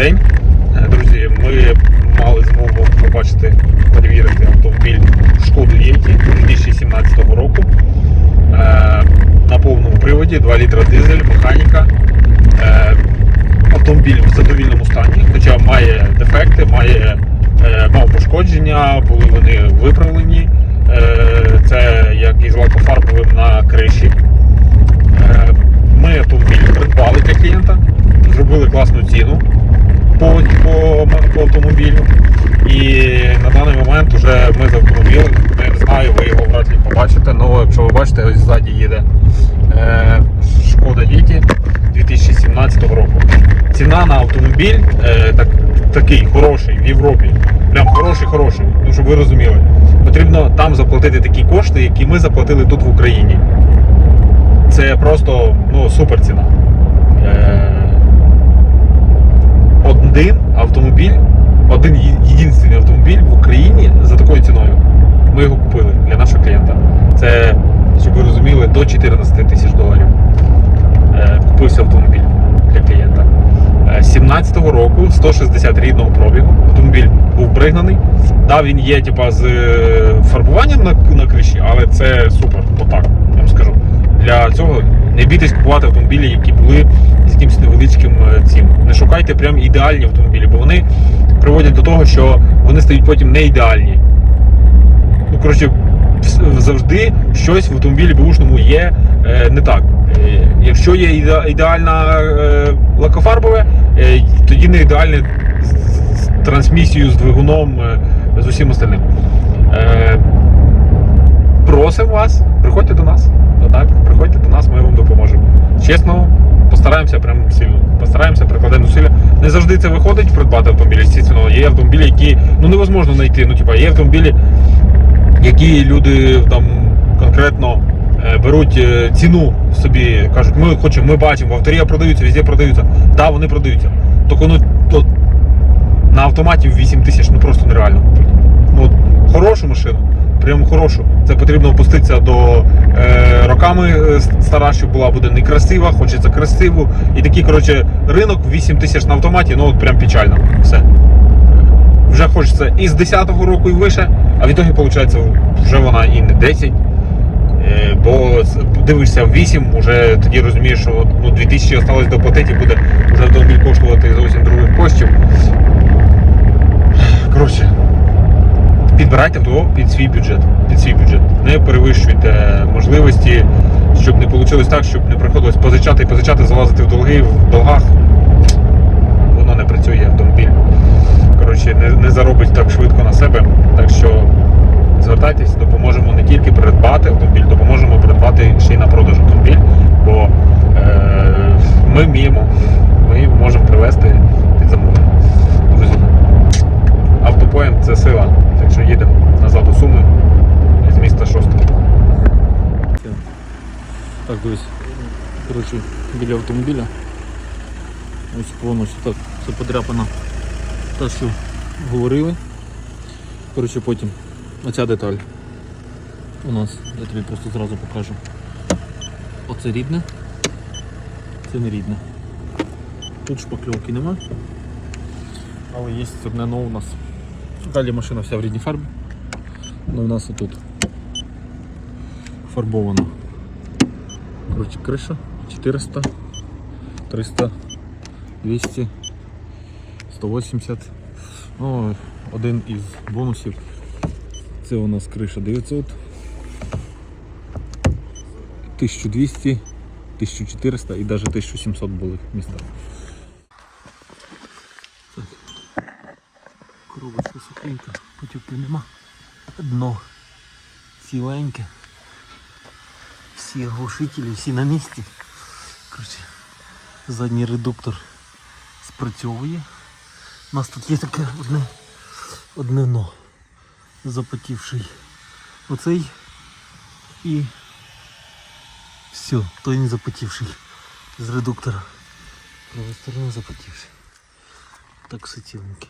день. Е, Друзі, ми мали змогу побачити, перевірити автомобіль Шкоду Єті 2017 року. Е, На повному приводі 2 літра дизель, механіка. Е, Автомобіль в задовільному стані, хоча має дефекти, має мав пошкодження, були вони виправлені. Це як із лакофарбовим на криші. Ми автомобіль придбали для клієнта, класну ціну по, по, по автомобілю. І на даний момент вже ми з автомобілем, не знаю, ви його вряд ли побачите, але якщо ви бачите, ось ззаді їде е, Шкода Літі 2017 року. Ціна на автомобіль е, так, такий хороший в Європі. Прям хороший, хороший. Ну, щоб ви розуміли. Потрібно там заплатити такі кошти, які ми заплатили тут в Україні. Це просто ну, супер ціна. Е, один автомобіль, один єдиний автомобіль в Україні за такою ціною. Ми його купили для нашого клієнта. Це, щоб ви розуміли, до 14 тисяч доларів. Е, Купився автомобіль для клієнта. Е, 17-го року 160 рідного пробігу. Автомобіль був пригнаний. Да, він є типа, з е, фарбуванням на, на криші, але це супер. Отак, я вам скажу. Для цього не бійтесь купувати автомобілі, які були з якимось невеличким е, цим. Шукайте прям ідеальні автомобілі, бо вони приводять до того, що вони стають потім не ідеальні. Ну, коротше, завжди щось в автомобілі бушному є е, не так. Е, якщо є ідеальна е, лакофарбове, е, тоді не ідеальне з, трансмісією, з двигуном, е, з усім остальним. Е, просимо вас, приходьте до нас. Отак, приходьте до нас, ми вам допоможемо. Чесно, постараємося прям сильно. Постараємося, прикладемо зусилля. Не завжди це виходить придбати автомобіль, звісно. Є автомобілі, які ну невозможно знайти. Ну, типа, є автомобілі, які люди там конкретно е, беруть е, ціну собі, кажуть, ми хочемо, ми бачимо, авторія продаються, везде продаються. Так, вони продаються. Тільки ну, то, на автоматі 8 тисяч ну просто нереально купити. Ну, хорошу машину, прямо хорошу. Це потрібно опуститися до е, стара, щоб була буде некрасива, хочеться красиву. І такий, коротше, ринок 8 тисяч на автоматі, ну от прям печально. Все. Вже хочеться і з 10-го року і вище, а в ітогі, виходить, вже вона і не 10. Е, Бо дивишся в 8, вже тоді розумієш, що ну, 2000 осталось доплатити і буде вже автомобіль коштувати зовсім других коштів. Коротше, підбирайте авто під свій бюджет. Під свій бюджет. Не перевищуйте можливості, щоб не вийшло так, щоб не приходилось позичати і позичати, залазити в долги, в долгах. Воно не працює автомобіль. Коротше, не, не заробить так швидко на себе. Так що звертайтесь, допоможемо не тільки придбати автомобіль, допоможемо придбати ще й на продаж автомобіль, бо е, ми вміємо, ми можемо привезти під замовлення. Друзі, автопоєм це сила. Так що їдемо назад у Суми з міста Шостка. Так, дивись. Коротше, біля автомобіля. Ось повністю так, це подряпано. Те, що говорили. Коротше, потім оця деталь у нас, я тобі просто зразу покажу. Оце рідне, це не рідне. Тут шпакльовки нема. Але є одне но у нас. Далі машина вся в рідній фарбі. Ну у нас отут фарбовано. Короче, криша 400, 300, 200, 180. Ну, один із бонусів. Це у нас криша 900, 1200, 1400 і навіть 1700 були міста. Коробочка сухенька, потівки нема. Дно ціленьке всі глушителі, всі на місці. Коротше, задній редуктор спрацьовує. У нас тут є таке одне, одне но запотівший. Оцей і все, той не запотівший з редуктора. Правої сторони запотівший. Так ціленьке.